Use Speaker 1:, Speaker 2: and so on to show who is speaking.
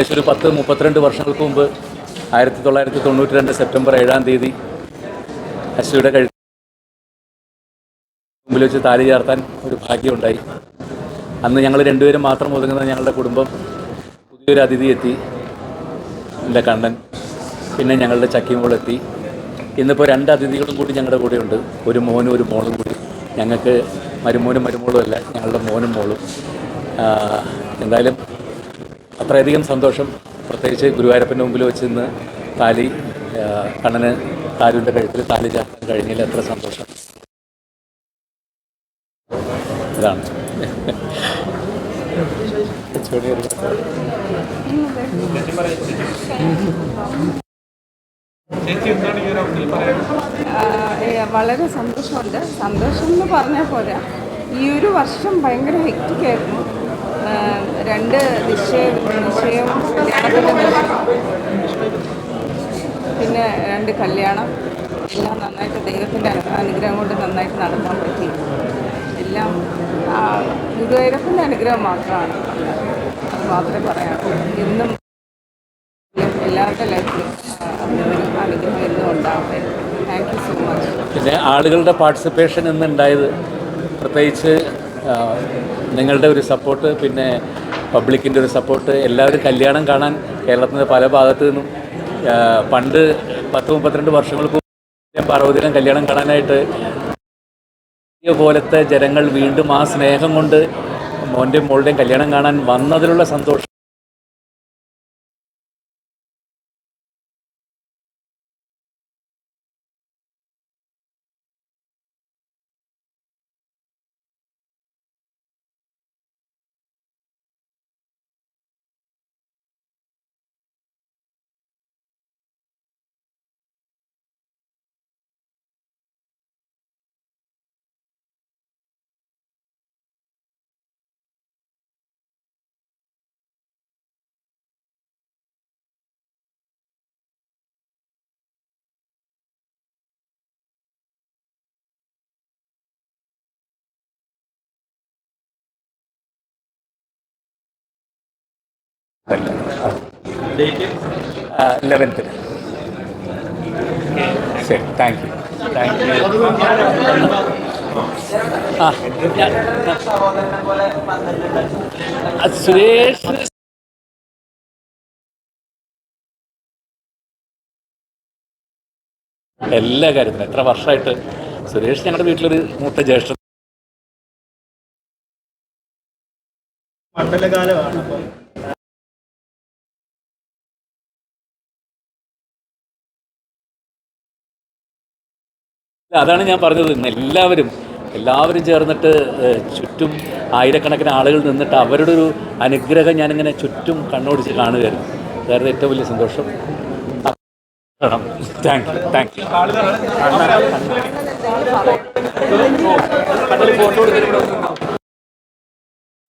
Speaker 1: ഏകദേശം ഒരു പത്ത് മുപ്പത്തിരണ്ട് വർഷങ്ങൾക്ക് മുമ്പ് ആയിരത്തി തൊള്ളായിരത്തി തൊണ്ണൂറ്റി രണ്ട് സെപ്റ്റംബർ ഏഴാം തീയതി അശ്വയുടെ കഴുത്ത് മുമ്പിൽ വെച്ച് താലി ചേർത്താൻ ഒരു ഭാഗ്യമുണ്ടായി. അന്ന് ഞങ്ങൾ രണ്ടുപേരും മാത്രം ഒതുങ്ങുന്ന ഞങ്ങളുടെ കുടുംബം പുതിയൊരു അതിഥി എത്തി എന്റെ കണ്ണൻ പിന്നെ ഞങ്ങളുടെ ചക്കിമോൾ എത്തി. ഇന്നിപ്പോൾ രണ്ട് അതിഥികളും കൂടി ഞങ്ങളുടെ കൂടെയുണ്ട്. ഒരു മോനും ഒരു മോളും കൂടി. ഞങ്ങൾക്ക് മരുമോനും മരുമോളും അല്ല ഞങ്ങളുടെ മോനും മോളും. എന്തായാലും അത്രയധികം സന്തോഷം. പ്രത്യേകിച്ച് ഗുരുവായൂരപ്പന്റെ മുമ്പിൽ വെച്ച് ഇന്ന് താലി കണ്ണന് താലുവിന്റെ കഴുത്തിൽ താലി ചാക്കാൻ കഴിഞ്ഞില്ല. എത്ര സന്തോഷം. ഇതാണ്.
Speaker 2: വളരെ സന്തോഷമുണ്ട്. സന്തോഷം എന്ന് പറഞ്ഞാൽ പോരാ. ഈ ഒരു വർഷം ഭയങ്കര ഹെക്റ്റിക്കായിരുന്നു രണ്ട് നിശ്ചയം പിന്നെ രണ്ട് കല്യാണം. എല്ലാം നന്നായിട്ട് ദൈവത്തിന്റെ അനുഗ്രഹം കൊണ്ട് നന്നായിട്ട് നടത്താൻ പറ്റി. എല്ലാം ഗുരുവായൂരപ്പന്റെ അനുഗ്രഹം മാത്രമാണ്. അത് മാത്രമേ പറയാനുള്ളൂ. എന്നും എല്ലാവരുടെ ലൈഫിലും അനുഗ്രഹം എന്നും ഉണ്ടാവട്ടെ. താങ്ക് യു സോ മച്ച്
Speaker 1: പിന്നെ ആളുകളുടെ പാർട്ടിസിപ്പേഷൻ ഇന്നുണ്ടായത് പ്രത്യേകിച്ച് നിങ്ങളുടെ ഒരു സപ്പോർട്ട് പിന്നെ പബ്ലിക്കിന്റെ ഒരു സപ്പോർട്ട് എല്ലാവരും കല്യാണം കാണാൻ കേരളത്തിന്റെ പല ഭാഗത്തു നിന്നും. പണ്ട് പത്ത് മുപ്പത്തിരണ്ട് വർഷങ്ങൾക്ക് പാർവതിനും കല്യാണം കാണാനായിട്ട് പോലത്തെ ജനങ്ങൾ വീണ്ടും ആ സ്നേഹം കൊണ്ട് മോന്റെയും മോളുടെയും കല്യാണം കാണാൻ വന്നതിലുള്ള സന്തോഷം ലെവൻത്തിന് ശരി thank you thank you Suresh എല്ലാ കാര്യത്തിലും എത്ര വർഷമായിട്ട് സുരേഷ് ഞങ്ങളുടെ വീട്ടിലൊരു മൂത്ത ജ്യേഷ്ഠ
Speaker 3: മണ്ഡലകാലമാണ് അപ്പം
Speaker 1: അതാണ് ഞാൻ പറഞ്ഞത്. എല്ലാവരും എല്ലാവരും ചേർന്നിട്ട് ചുറ്റും ആയിരക്കണക്കിന് ആളുകൾ നിന്നിട്ട് അവരുടെ ഒരു അനുഗ്രഹം ഞാനിങ്ങനെ ചുറ്റും കണ്ണോടിച്ച് കാണുകയായിരുന്നു. അതായിരുന്നു ഏറ്റവും വലിയ സന്തോഷം. Thank you thank you photo